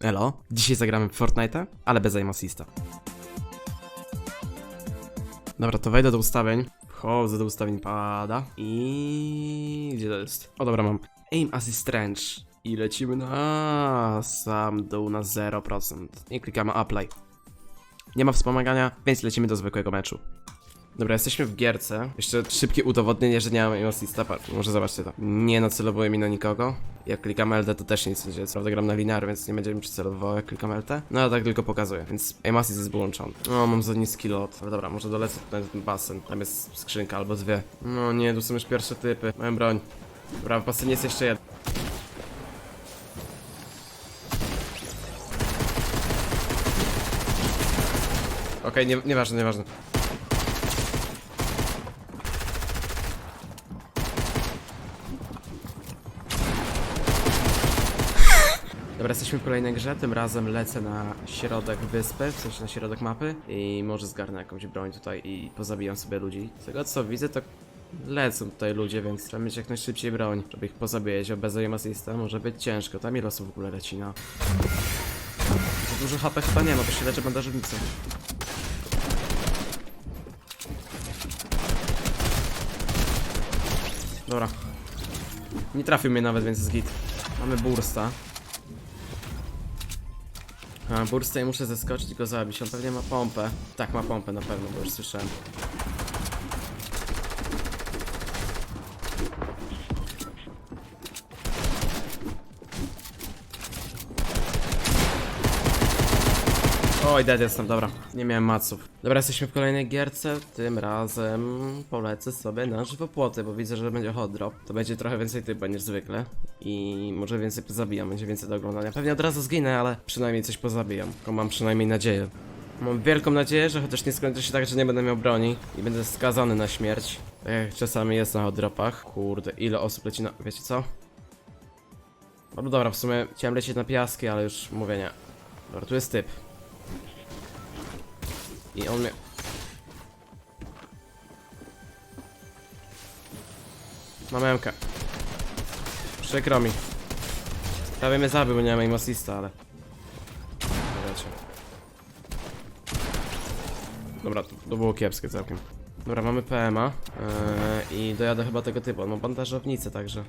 Elo, dzisiaj zagramy w ale bez aim assista. Dobra, to wejdę do ustawień. Wchodzę do ustawień pada i... Gdzie to jest? O dobra, mam. Aim assist range. I lecimy na sam dół na 0%. I klikamy apply. Nie ma wspomagania, więc lecimy do zwykłego meczu. Dobra, jesteśmy w gierce. Jeszcze szybkie udowodnienie, że nie mam aim assista. Patrz, może zobaczcie to. Nie nacelowuje mi na nikogo. Jak klikam LT, to też nic nie dzieje. Prawda gram na linear, więc nie będzie mi przycelowywało jak klikam LT. No ale tak tylko pokazuje, więc aim jest wyłączony. O, mam za niski lot. Ale dobra, może dolecę tutaj ten basen. Tam jest skrzynka albo dwie. No nie, tu są już pierwsze typy. Mam broń. Dobra, w basenie jest jeszcze jeden. Okej, nie, nieważne, nieważne. Dobra, jesteśmy w kolejnej grze, tym razem lecę na środek wyspy, w sensie na środek mapy i może zgarnę jakąś broń tutaj i pozabijam sobie ludzi. Z tego co widzę, to lecą tutaj ludzie, więc trzeba mieć jak najszybciej broń, żeby ich pozabijać, a bez aim assista może być ciężko. Tam ile osób w ogóle leci na... Za dużo HP chyba nie ma, bo się leczę bandażownicą. Dobra. Nie trafił mnie nawet, więc jest git. Mamy bursta. I muszę zeskoczyć i go zabić. On pewnie ma pompę. Tak, ma pompę na pewno, bo już słyszałem. Oj, dead jestem, dobra. Nie miałem maców. Dobra, jesteśmy w kolejnej gierce. Tym razem polecę sobie na żywopłoty, bo widzę, że będzie hot drop. To będzie trochę więcej typa niż zwykle. I może więcej pozabijam, będzie więcej do oglądania. Pewnie od razu zginę, ale przynajmniej coś pozabijam. Tylko mam przynajmniej nadzieję. Mam wielką nadzieję, że chociaż nie skończy się tak, że nie będę miał broni i będę skazany na śmierć. Tak czasami jest na hot dropach. Kurde, ile osób leci na... Wiecie co? No dobra, w sumie chciałem lecieć na piaski, ale już mówię nie. Dobra, tu jest typ. I on mnie... Mam emkę. Przykro mi. Prawie mnie zabił, bo nie mam aim assista, ale... Dobra, to, to było kiepskie całkiem. Dobra, mamy PMA yy, i dojadę chyba tego typu. On ma bandażownicę, także...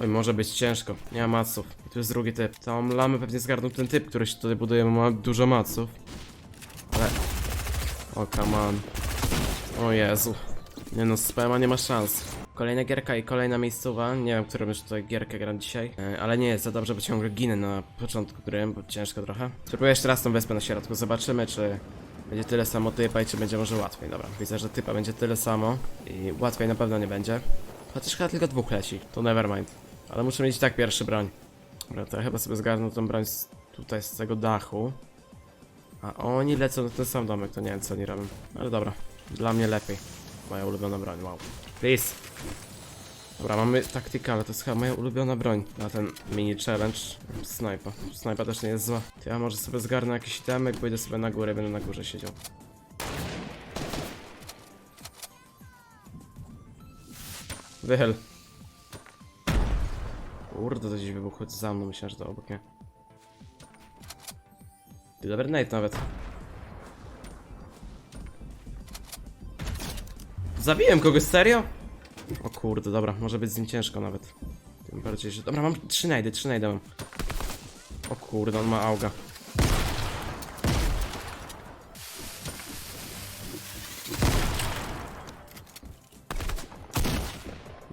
Oj, może być ciężko. Nie ma maców. I tu jest drugi typ. Tą lamę pewnie zgarnął ten typ, który się tutaj buduje, bo ma dużo maców. Ale... O, come on. O Jezu. Nie no, z PMA nie ma szans. Kolejna gierka i kolejna miejscowa. Nie wiem, którą już tutaj gierkę gram dzisiaj. E, ale nie jest za dobrze, bo ciągle ginę na początku gry, bo ciężko trochę. Spróbuję jeszcze raz tą wyspę na środku. Zobaczymy, czy będzie tyle samo typa i czy będzie może łatwiej. Dobra, widzę, że typa będzie tyle samo i łatwiej na pewno nie będzie. Chociaż chyba tylko dwóch leci, to nevermind. Ale muszę mieć tak pierwszy broń. Dobra, to ja chyba sobie zgarnę tą broń z, tutaj z tego dachu. A oni lecą na ten sam domek, to nie wiem co oni robią. Ale dobra, dla mnie lepiej. Moja ulubiona broń, wow. Please. Dobra, mamy taktykę, ale to jest chyba moja ulubiona broń na ten mini challenge. Snajpa. Snajpa też nie jest zła. To ja może sobie zgarnę jakiś itemek, pójdę sobie na górę, będę na górze siedział. Wychyl. Kurde, to gdzieś wybuchło za mną, myślałem, że to obok nie. Ty dobry nate nawet. Zabiłem kogoś, serio? O kurde, dobra, może być z nim ciężko nawet. Tym bardziej, że... Dobra, mam trzy najdy, trzy najdy mam. O kurde, on ma auga.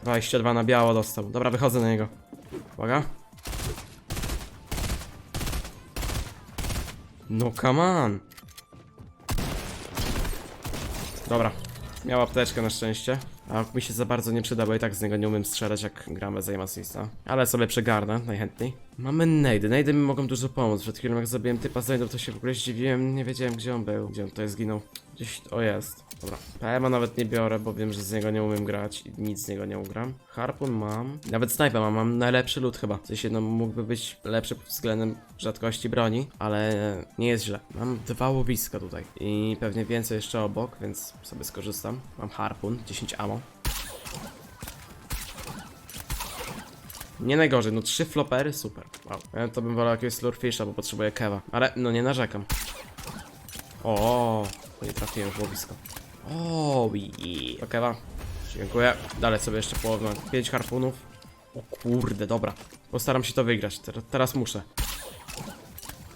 Dwadzieścia dwa na biało dostał. Dobra, wychodzę na niego. Uwaga. No come on. Dobra. Miał apteczkę na szczęście. A mi się za bardzo nie przyda, bo i tak z niego nie umiem strzelać jak gramy z aim. Ale sobie przegarnę, najchętniej. Mamy nade. Nade mi mogą dużo pomóc. Przed chwilą jak zabiłem typa z to się w ogóle zdziwiłem. Nie wiedziałem gdzie on był. Gdzie on tutaj zginął. Gdzieś... O jest. Dobra. PMA nawet nie biorę, bo wiem, że z niego nie umiem grać i nic z niego nie ugram. Harpun mam. Nawet snajpę mam, mam najlepszy lód chyba. W sensie, no mógłby być lepszy pod względem rzadkości broni, ale nie jest źle. Mam dwa łowiska tutaj i pewnie więcej jeszcze obok, więc sobie skorzystam. Mam harpun, 10 ammo. Nie najgorzej, no trzy flopery, super. Wow. Ja to bym wolał jakiegoś slurfisha, bo potrzebuję kewa. Ale no nie narzekam. O, to nie trafiłem w łowisko. O, do kewa. Dziękuję. Dalej sobie jeszcze połowę. Pięć harpunów. O kurde, dobra. Postaram się to wygrać. Ter teraz muszę.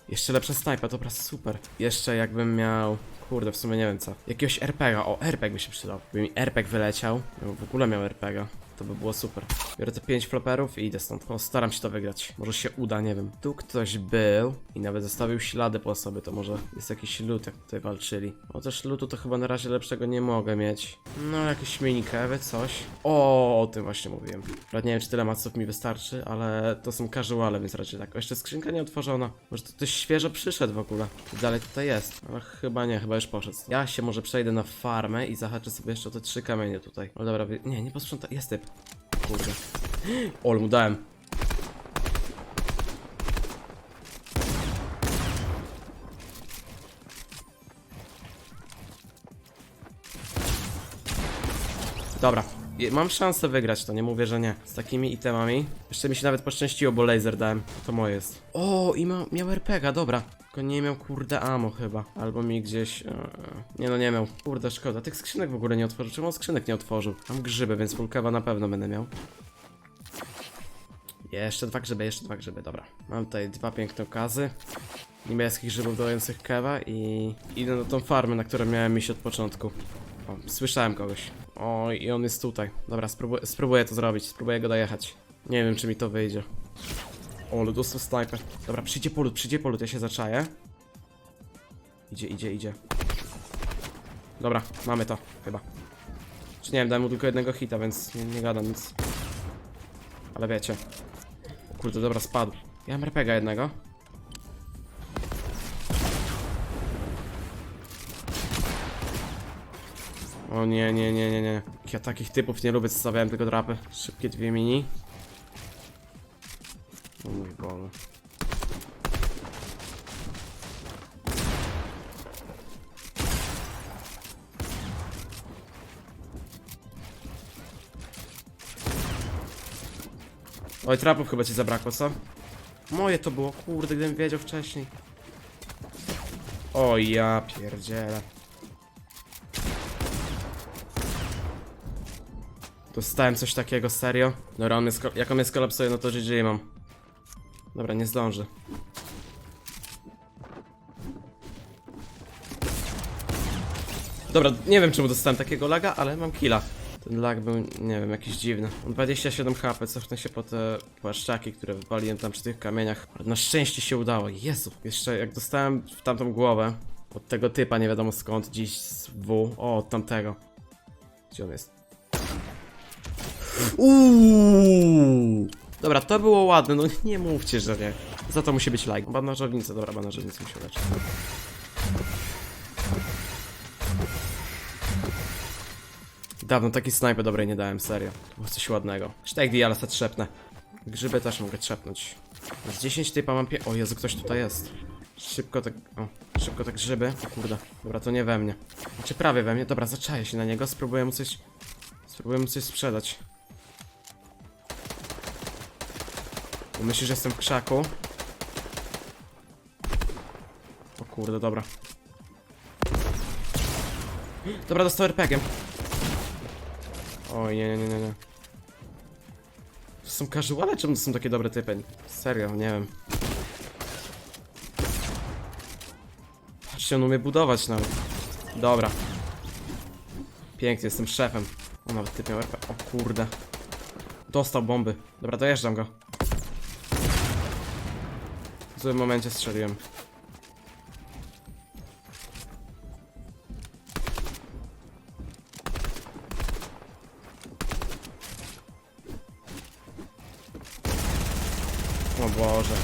Jeszcze lepsza snajpa, dobra, super. Jeszcze jakbym miał... Kurde, w sumie nie wiem co. Jakiegoś RPGa. O, RPG by się przydał. Gdyby mi RPG wyleciał, ja w ogóle miał RPGa, to by było super. Biorę te 5 floperów i idę stąd. Postaram się to wygrać. Może się uda, nie wiem. Tu ktoś był i nawet zostawił ślady po sobie, to może jest jakiś lód, jak tutaj walczyli. O, też lutu to chyba na razie lepszego nie mogę mieć. No, jakieś minikewy, coś. O, o tym właśnie mówiłem. Nawet nie wiem, czy tyle maców mi wystarczy, ale to są casuale, więc raczej tak. O, jeszcze skrzynka nie otworzona. Może to ktoś świeżo przyszedł w ogóle. I dalej tutaj jest. Ale chyba nie, chyba już poszedł. Ja się może przejdę na farmę i zahaczę sobie jeszcze o te trzy kamienie tutaj. O dobra, wy- nie, nie posprząta. Jest typ. Kurde. Ol mu dałem. Dobra, mam szansę wygrać to, nie mówię, że nie. Z takimi itemami. Jeszcze mi się nawet poszczęściło, bo laser dałem. To moje jest. O, i ma, miał RPGa, dobra. Tylko nie miał kurde amo chyba. Albo mi gdzieś... e, nie no, nie miał. Kurde, szkoda. Tych skrzynek w ogóle nie otworzył. Czemu on skrzynek nie otworzył? Mam grzyby, więc fulkewa na pewno będę miał. Jeszcze dwa grzyby, jeszcze dwa grzyby, dobra. Mam tutaj dwa piękne okazy. Niemieckich grzybów dających kewa i idę na tą farmę, na którą miałem iść od początku. O, słyszałem kogoś. O, i on jest tutaj. Dobra, spróbuję, spróbuję to zrobić, spróbuję go dojechać. Nie wiem, czy mi to wyjdzie. O, dostał snajper. Dobra, przyjdzie polut, przyjdzie polut, ja się zaczaję. Idzie, idzie, idzie. Dobra, mamy to, chyba. Czy nie wiem, dałem mu tylko jednego hita, więc nie, nie gadam nic. Ale wiecie. O kurde, dobra, spadł. Ja mam RPGa jednego. O nie, nie, nie, nie, nie. Ja takich typów nie lubię, stawiałem tylko drapy. Szybkie dwie mini. O mój Boże. Oj, trapów chyba ci zabrakło, co? Moje to było, kurde, gdybym wiedział wcześniej. O ja pierdzielę. Dostałem coś takiego, serio? Sko- jak on mnie skolapsuje, no to GG mam. Dobra, nie zdąży. Dobra, nie wiem czemu dostałem takiego laga, ale mam killa. Ten lag był, nie wiem, jakiś dziwny. Mam 27 HP, cofnę się po te płaszczaki, które wypaliłem tam przy tych kamieniach. Ale na szczęście się udało. Jezu, jeszcze jak dostałem w tamtą głowę od tego typa, nie wiadomo skąd, dziś z W. O, od tamtego. Gdzie on jest? Uuu. Dobra, to było ładne, no nie mówcie, że nie. Za to musi być like. Bandażownica, dobra, bandażownica musi leczyć. Dawno taki snajper dobrej nie dałem, serio. Było coś ładnego. Sztek di, ale se trzepnę. Grzyby też mogę trzepnąć. Z 10 typa mam pie... O Jezu, ktoś tutaj jest. Szybko te... O, szybko te grzyby. Kurde. Dobra, to nie we mnie. Znaczy prawie we mnie. Dobra, zaczaję się na niego, spróbuję mu coś... Spróbuję mu coś sprzedać. Bo myśli, że jestem w krzaku. O kurde, dobra. Dobra, dostał RPG-iem. Oj, nie, nie, nie, nie. To są casuale, czemu to są takie dobre typy? Serio, nie wiem. Patrzcie, on umie budować nawet. Dobra. Pięknie, jestem szefem. O, nawet typ miał. O kurde. Dostał bomby. Dobra, dojeżdżam go. W złym momencie strzeliłem. O Boże.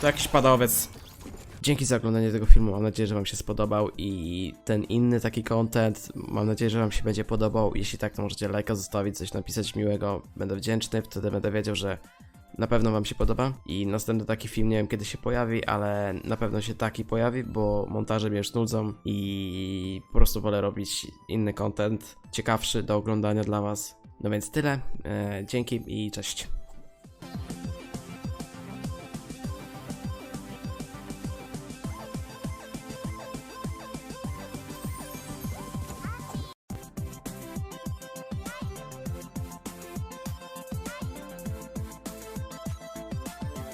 To jakiś padowiec. Dzięki za oglądanie tego filmu, mam nadzieję, że wam się spodobał i ten inny taki content, mam nadzieję, że wam się będzie podobał. Jeśli tak, to możecie lajka zostawić, coś napisać miłego, będę wdzięczny, wtedy będę wiedział, że na pewno wam się podoba i następny taki film, nie wiem kiedy się pojawi, ale na pewno się taki pojawi, bo montaże mnie już nudzą i po prostu wolę robić inny content, ciekawszy do oglądania dla was. No więc tyle. E, dzięki i cześć.